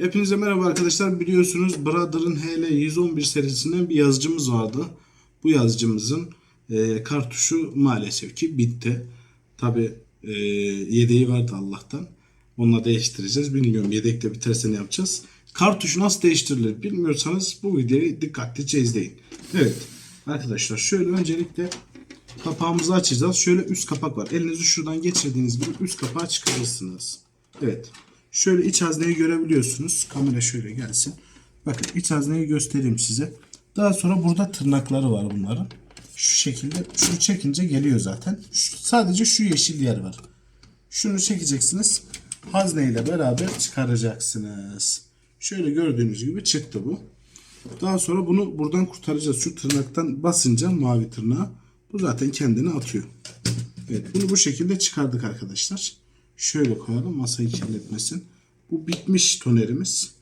Hepinize merhaba arkadaşlar. Biliyorsunuz Brother'ın HL 111 serisinden bir yazıcımız vardı. Bu yazıcımızın e, kartuşu maalesef ki bitti. Tabi e, yedeği vardı Allah'tan. Onunla değiştireceğiz. Bilmiyorum yedekte biterse ne yapacağız. Kartuşu nasıl değiştirilir bilmiyorsanız bu videoyu dikkatlice izleyin. Evet arkadaşlar şöyle öncelikle kapağımızı açacağız. Şöyle üst kapak var. Elinizi şuradan geçirdiğiniz gibi üst kapağı çıkarırsınız. Evet. Şöyle iç hazneyi görebiliyorsunuz. Kamera şöyle gelsin. Bakın iç hazneyi göstereyim size. Daha sonra burada tırnakları var bunların. Şu şekilde şunu çekince geliyor zaten. Şu, sadece şu yeşil yer var. Şunu çekeceksiniz. Hazneyle beraber çıkaracaksınız. Şöyle gördüğünüz gibi çıktı bu. Daha sonra bunu buradan kurtaracağız. Şu tırnaktan basınca mavi tırnağı bu zaten kendini atıyor. Evet bunu bu şekilde çıkardık arkadaşlar. Şöyle koyalım masayı kirletmesin. Bu bitmiş tonerimiz.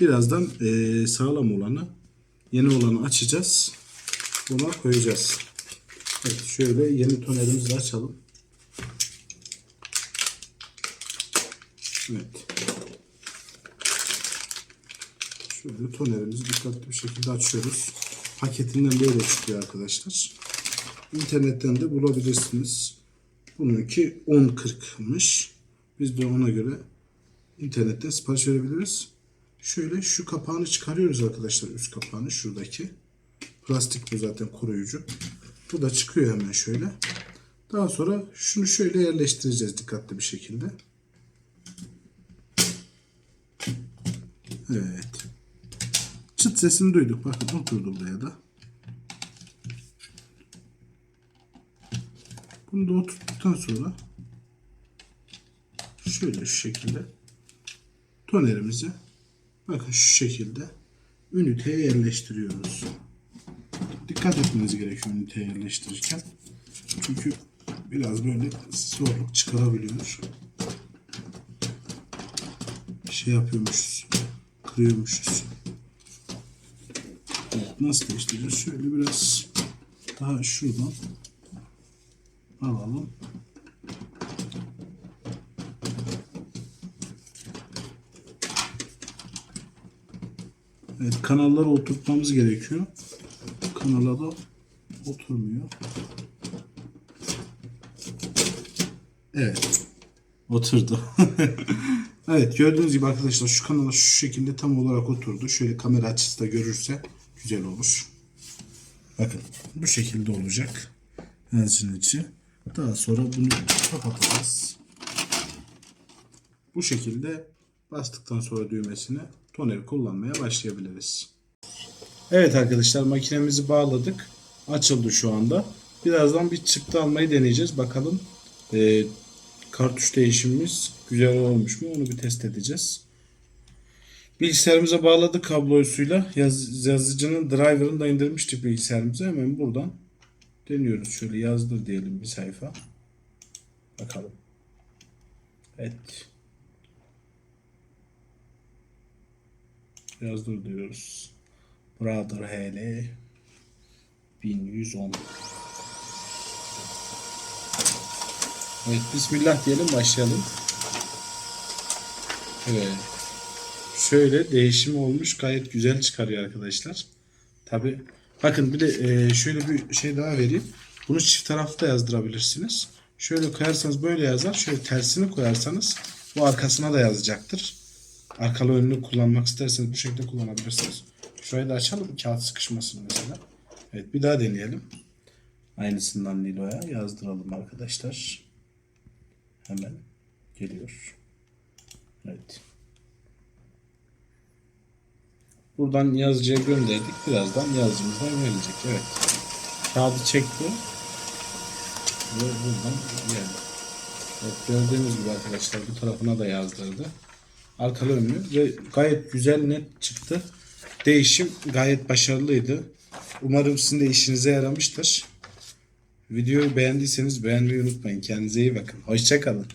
Birazdan eee, sağlam olanı yeni olanı açacağız. Buna koyacağız. Evet şöyle yeni tonerimizi açalım. Evet. Şöyle tonerimizi dikkatli bir şekilde açıyoruz. Paketinden böyle çıkıyor arkadaşlar. İnternetten de bulabilirsiniz. Bununki 10.40'mış. Biz de ona göre internetten sipariş verebiliriz. Şöyle şu kapağını çıkarıyoruz arkadaşlar. Üst kapağını şuradaki. Plastik bu zaten koruyucu. Bu da çıkıyor hemen şöyle. Daha sonra şunu şöyle yerleştireceğiz dikkatli bir şekilde. Evet. Çıt sesini duyduk. Bakın oturdu buraya da. Bunu da oturttuktan sonra şöyle şu şekilde tonerimizi bakın şu şekilde üniteye yerleştiriyoruz. Dikkat etmeniz gerekiyor üniteye yerleştirirken. Çünkü biraz böyle zorluk çıkarabiliyor. Şey yapıyormuşuz. Kırıyormuşuz. Evet, nasıl değiştireceğiz? Şöyle biraz daha şuradan alalım. Evet kanalları oturtmamız gerekiyor. Kanala da oturmuyor. Evet. Oturdu. evet gördüğünüz gibi arkadaşlar şu kanala şu şekilde tam olarak oturdu. Şöyle kamera açısı da görürse güzel olur. Bakın bu şekilde olacak. Benzin içi. Daha sonra bunu kapatacağız. Bu şekilde bastıktan sonra düğmesine toner kullanmaya başlayabiliriz. Evet arkadaşlar makinemizi bağladık. Açıldı şu anda. Birazdan bir çıktı almayı deneyeceğiz. Bakalım e, kartuş değişimimiz güzel olmuş mu onu bir test edeceğiz. Bilgisayarımıza bağladık kablosuyla. Yaz, yazıcının driver'ını da indirmiştik bilgisayarımıza. Hemen buradan deniyoruz. Şöyle yazdır diyelim bir sayfa. Bakalım. Evet. Yazdır diyoruz. Brother HL 1110. Evet Bismillah diyelim başlayalım. Evet. Şöyle değişim olmuş gayet güzel çıkarıyor arkadaşlar. Tabi bakın bir de e, şöyle bir şey daha vereyim. Bunu çift taraflı da yazdırabilirsiniz. Şöyle koyarsanız böyle yazar. Şöyle tersini koyarsanız bu arkasına da yazacaktır. Arkalı önünü kullanmak isterseniz bu şekilde kullanabilirsiniz. Şurayı da açalım kağıt sıkışmasın mesela. Evet bir daha deneyelim. Aynısından Nilo'ya yazdıralım arkadaşlar. Hemen geliyor. Evet. Buradan yazıcıya gönderdik. Birazdan yazıcımızdan gelecek. Evet. Kağıdı çekti. Ve buradan geldi. Evet, gördüğünüz gibi arkadaşlar bu tarafına da yazdırdı. Arkalı önlü ve gayet güzel net çıktı. Değişim gayet başarılıydı. Umarım sizin de işinize yaramıştır. Videoyu beğendiyseniz beğenmeyi unutmayın. Kendinize iyi bakın. Hoşçakalın.